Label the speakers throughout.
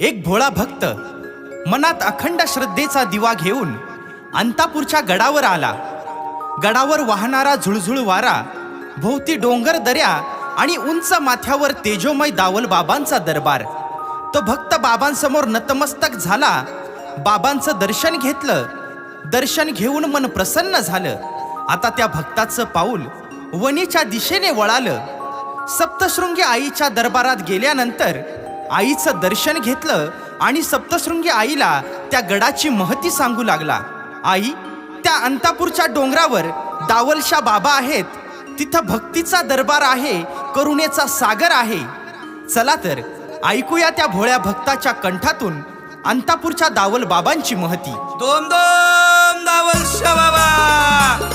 Speaker 1: एक भोळा भक्त मनात अखंड श्रद्धेचा दिवा घेऊन अंतापूरच्या गडावर आला. गडावर वाहणारा झुळझुळ वारा भोवती डोंगर दऱ्या आणि उंच माथ्यावर तेजोमय दावल बाबांचा दरबार. तो भक्त बाबांसमोर नतमस्तक झाला. बाबांचं दर्शन घेतलं. दर्शन घेऊन मन प्रसन्न झालं. आता त्या भक्ताचं पाऊल वणीच्या दिशेने वळालं. सप्तशृंगी आईच्या दरबारात गेल्यानंतर आईचं दर्शन घेतलं आणि सप्तशृंगी आईला त्या गडाची महती सांगू लागला. आई त्या अंतापूरच्या डोंगरावर दावलशा बाबा आहेत. तिथं भक्तीचा दरबार आहे करुणेचा सागर आहे. चला तर ऐकूया त्या भोळ्या भक्ताच्या कंठातून अंतापूरच्या दावल बाबांची महती.
Speaker 2: दोम दोम दावल बाबा!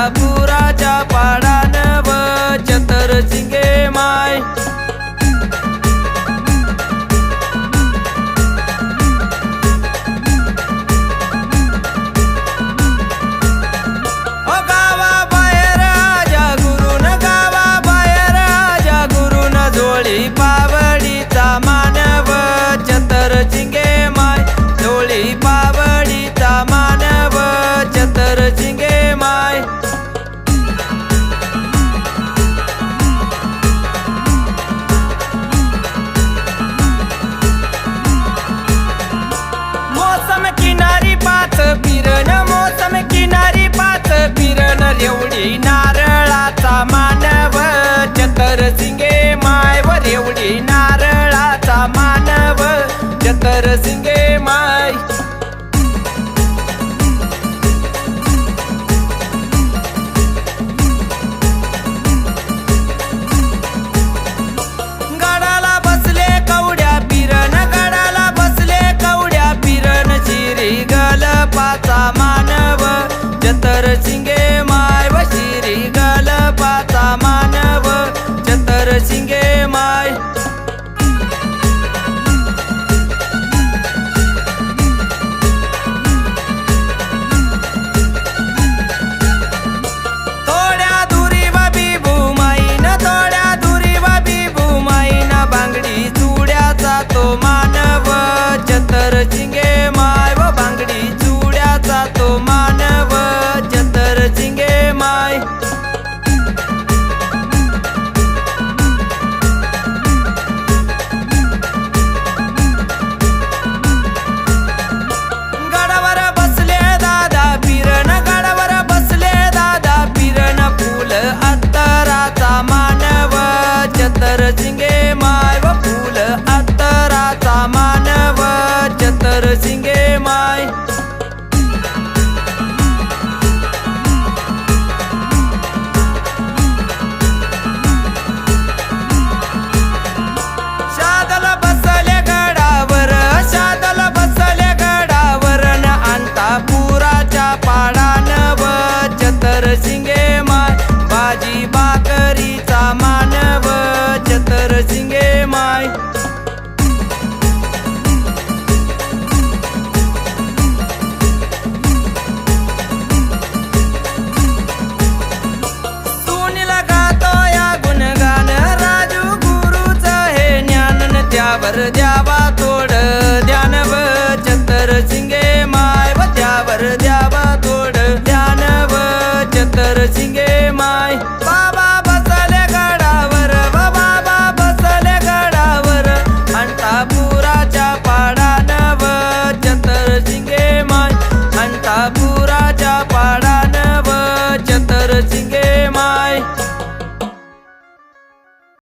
Speaker 2: अंतापुराच्या रेवडी नारळाचा मानव चतर सिंगे मायवर एवढी नारळाचा मानव चतर सिंगे माय. गडाला द्यावा तो.